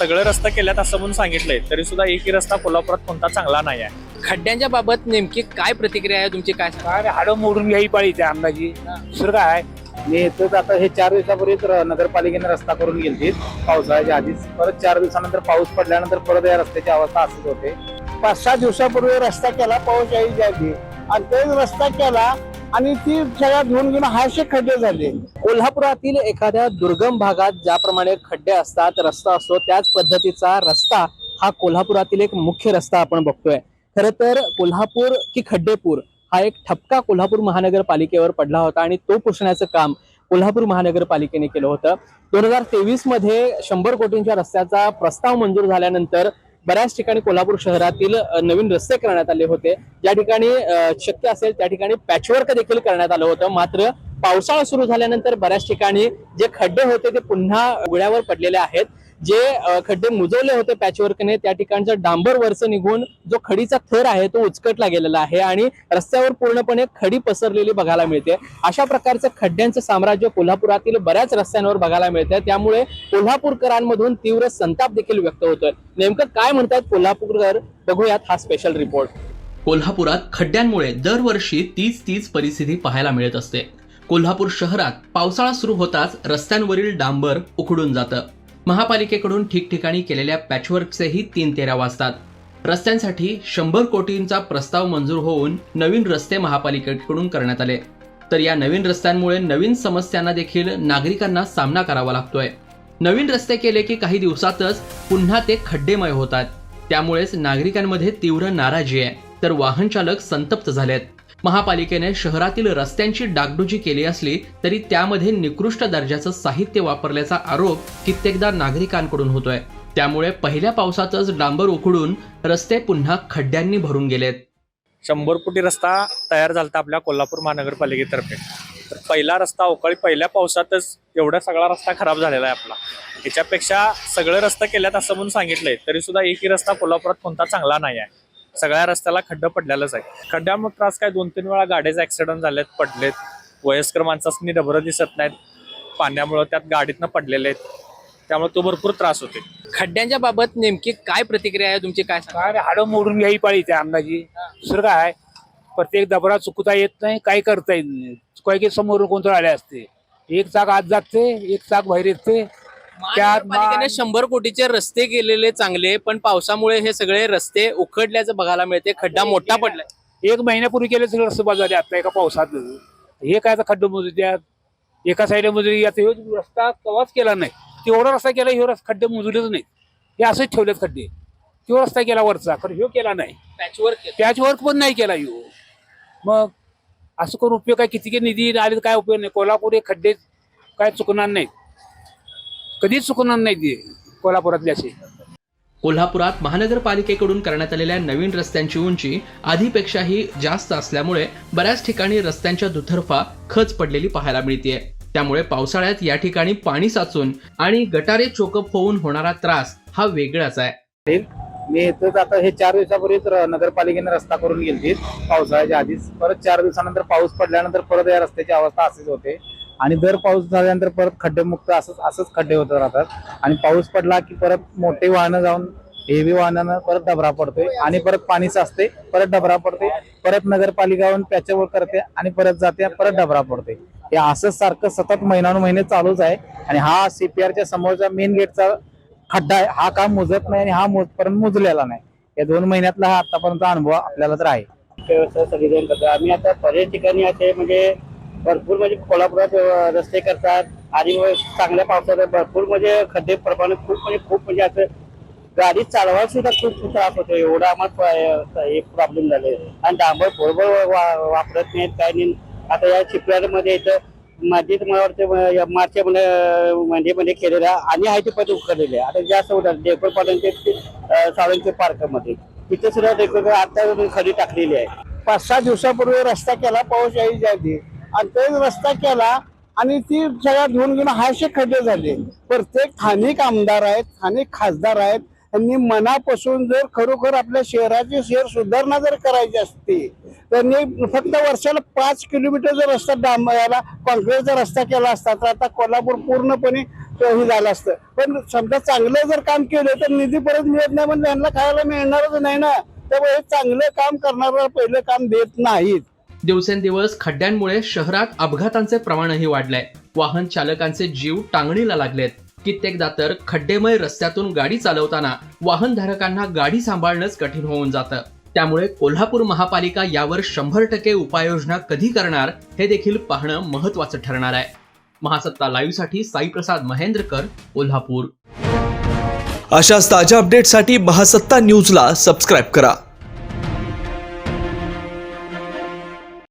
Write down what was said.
सगळे रस्ता केल्यात असं म्हणून सांगितलंय. तरी सुद्धा एकही रस्ता कोल्हापुरात कोणता चांगला नाही आहे. खड्ड्यांच्या बाबत नेमकी काय प्रतिक्रिया आहे तुमची काय सांगा? काय हाडं मोडून घ्यायची पाळी त्या अंदाजी. दुसरं काय मी येतोच आता हे चार दिवसापूर्वीच र- नगरपालिकेने रस्ता करून गेलती पावसाळ्याच्या आधीच. परत चार दिवसानंतर पाऊस पडल्यानंतर परत या रस्त्याची अवस्था अशीच होते. पाच सहा दिवसापूर्वी रस्ता केला पाऊस यायच्या आधी. आणि तेच रस्ता केला आणि ती सगळ्या धुवून घेऊन हायसे खड्डे झाले. कोल्हापुरातील एखाद्या दुर्गम भागात ज्याप्रमाणे खड्डे असतात रस्ता असतो त्याच पद्धतीचा रस्ता हा कोल्हापुरातील एक मुख्य रस्ता आपण बघतोय. खर तर कोल्हापूर की खड्डेपूर हा एक ठपका कोल्हापूर महानगरपालिकेवर पडला होता आणि तो पुसण्याचं काम कोल्हापूर महानगरपालिकेने केलं होतं. दोन हजार तेवीसमध्ये शंभर कोटींच्या रस्त्याचा प्रस्ताव मंजूर झाल्यानंतर बऱ्याच ठिकाणी कोल्हापूर शहरातील नवीन रस्ते करण्यात आले होते. ज्या ठिकाणी शक्य असेल त्या ठिकाणी पॅचवर्क देखील करण्यात आलं होतं. मात्र पावसाळा सुरू झाल्यानंतर बऱ्याच ठिकाणी जे खड्डे होते ते पुन्हा उघड्यावर पडलेले आहेत. जे खड्डे मुजवले होते पॅचवर्कने त्या ठिकाणचं डांबर वरचं निघून जो खडीचा थर आहे तो उचकटला गेलेला आहे आणि रस्त्यावर पूर्णपणे खडी पसरलेली बघायला मिळते. अशा प्रकारचं खड्ड्यांचं साम्राज्य कोल्हापुरातील बऱ्याच रस्त्यांवर बघायला मिळतं त्यामुळे कोल्हापूरकरांमधून तीव्र संताप देखील व्यक्त होतोय. नेमकं काय म्हणतात कोल्हापूरकर? बघूयात हा स्पेशल रिपोर्ट कोल्हापुरात खड्ड्यांमुळे दरवर्षी तीच तीच परिस्थिती पाहायला मिळत असते. कोल्हापूर शहरात पावसाळा सुरू होताच रस्त्यांवरील डांबर उखडून जातं. महापालिकेकडून ठिकठिकाणी केलेल्या पॅचवर्कचेही तीन तेरा वाजतात. रस्त्यांसाठी शंभर कोटींचा प्रस्ताव मंजूर होऊन नवीन रस्ते महापालिकेकडून करण्यात आले. तर या नवीन रस्त्यांमुळे नवीन समस्यांना देखील नागरिकांना सामना करावा लागतोय. नवीन रस्ते केले की काही दिवसातच पुन्हा ते खड्डेमय होतात. त्यामुळेच नागरिकांमध्ये तीव्र नाराजी आहे. तर वाहन चालक संतप्त झालेत. महापालिकेने शहरातील रस्त्यांची डागडुजी केली असली तरी त्यामध्ये निकृष्ट दर्जाचं साहित्य वापरल्याचा आरोप कित्येकदा नागरिकांकडून होतोय. त्यामुळे पहिल्या पावसातच डांबर उखडून रस्ते पुन्हा खड्ड्यांनी भरून गेलेत. शंभर कोटी रस्ता तयार झाला आपल्या कोल्हापूर महानगरपालिकेतर्फे. तर पहिला रस्ता अवकाळी पहिल्या पावसातच एवढा सगळा रस्ता खराब झालेला आहे आपला. याच्यापेक्षा सगळे रस्ते केल्यात असं म्हणून सांगितलंय. तरी सुद्धा एकही रस्ता कोल्हापुरात कोणता चांगला नाही आहे. सगळ्या रस्त्याला खड्डं पडलेलंच आहे. खड्ड्यामुळे त्रास काय? दोन तीन वेळा गाड्याचे ऍक्सिडेंट झालेत पडलेत. वयस्कर माणसांनी डबरं दिसत नाहीत. पाण्यामुळे त्यात गाडीतनं पडलेले आहेत. त्यामुळे तो भरपूर त्रास होते खड्ड्यांच्या बाबत नेमकी काय प्रतिक्रिया आहे? तुमची काय सांगा? काय हाडं मोडून घ्यायची पाळी त्या अंदाजी. दुसरं काय? प्रत्येक दबरा चुकता येत नाही काय करता येत नाही. चुकाय की समोर कोणतं आले असते. एक चाक आत जाते एक चाक बाहेर येते. त्यात शंभर कोटीचे रस्ते केलेले चांगले पण पावसामुळे हे सगळे रस्ते उखडल्याचं बघायला मिळते. खड्डा मोठा पडलाय. एक महिन्यापूर्वी केले सगळे रस्ते बाजू झाले आता एका पावसात. हे काय आता खड्डे मोजू द्यात एका साईडला मोजली आता ह्यो रस्ता कवाच केला नाही. तेवढा रस्ता केला ह्यो रस्ता खड्डे मोजलेच नाहीत. हे असंच ठेवलेत खड्डे. तो रस्ता केला वरचा खरं ह्यो केला नाही. पॅचवर्क पॅच वर्क पण नाही केला ह्यो. मग असं करून उपयोग काय किती निधी आले तर काय उपयोग नाही. कोल्हापूर हे खड्डे काय चुकणार नाहीत. कधीच चुकणार नाही ते कोल्हापुरातले असे कोल्हापुरात महानगरपालिकेकडून करण्यात आलेल्या नवीन रस्त्यांची उंची आधीपेक्षाही जास्त असल्यामुळे बऱ्याच ठिकाणी रस्त्यांच्या दुतर्फा खच पडलेली पाहायला मिळतेय. त्यामुळे पावसाळ्यात या ठिकाणी पाणी साचून आणि गटारे चोकअप होऊन होणारा त्रास हा वेगळाच आहे. मी येतोच आता हे चार दिवसापूर्वीच र- नगरपालिकेने रस्ता करून गेलती पावसाळ्याच्या आधीच. परत चार दिवसानंतर पाऊस पडल्यानंतर परत या रस्त्याची अवस्था अशीच होते. आणि दर पाऊस झाल्यानंतर परत खड्डेमुक्त असंच असंच खड्डे होत राहतात. आणि पाऊस पडला की परत मोठी वाहनं जाऊन हेवी वाहनानं परत डबरा पडतोय आणि परत पाणी साचते परत डबरा पडते परत नगरपालिकावरून पॅचवर करते आणि परत जाते परत डबरा पडते हे असंच सारखं सतत महिन्यानुमहिने चालूच आहे आणि हा सीपीआरच्या समोरच्या मेन गेटचा खड्डा आहे. हा काम मुजत नाही आणि हा मोजपर्यंत मुजलेला नाही. या दोन महिन्यातला हा आतापर्यंत अनुभव आपल्याला तर आहे. व्यवस्था सगळीजण करतात आम्ही आता बऱ्याच ठिकाणी असे म्हणजे भरपूर म्हणजे कोल्हापुरात रस्ते करतात. आणि चांगल्या पावसात भरपूर म्हणजे खड्डे प्रमाण खूप म्हणजे खूप म्हणजे असं गाडी चालवायला सुद्धा खूप त्रास होतो. एवढा आम्हाला हे प्रॉब्लेम झाले. आणि डांबर बरोबर वा- वापरत नाहीत काय नाही. आता या चिपल्यामध्ये इथं माझी मला वाटतं मार्च मध्ये मध्ये केलेल्या आणि आहे ते पण उकरलेले आता जास्त होतात डेकोर ते सावंतचे पार्कमध्ये. तिथे सुद्धा डेकोर आता खडी टाकलेली आहे. पाच सहा दिवसापूर्वी रस्ता केला पाऊस यायची आणि तेच रस्ता केला आणि ती सगळ्या धुवून घेऊन हायशे खड्डे झाले. प्रत्येक स्थानिक आमदार आहेत स्थानिक खासदार आहेत त्यांनी मनापासून जर खरोखर आपल्या शहराची शहर सुधारणा जर करायची असती त्यांनी फक्त वर्षाला पाच किलोमीटर जर रस्ता डांब याला कॉन्क्रीटचा रस्ता केला असता तर आता कोल्हापूर पूर्णपणे हे झालं असतं. पण समजा चांगलं जर काम केलं तर निधी परत मिळत नाही म्हणजे पण त्यांना खायला मिळणारच नाही ना. त्यामुळे हे चांगलं काम करणारा पहिलं काम देत नाहीत. दिवसेंदिवस खड्ड्यांमुळे शहरात अपघातांचे प्रमाणही वाढलंय. वाहन चालकांचे जीव टांगणीला लागलेत. कित्येकदा तर खड्डेमय रस्त्यातून गाडी चालवताना वाहनधारकांना गाडी सांभाळणंच कठीण होऊन जातं. त्यामुळे कोल्हापूर महापालिका यावर शंभर टक्के उपाययोजना कधी करणार हे देखील पाहणं महत्वाचं ठरणार आहे. महासत्ता लाईव्हसाठी साईप्रसाद महेंद्रकर कोल्हापूर. अशाच ताज्या अपडेटसाठी महासत्ता न्यूजला सबस्क्राईब करा.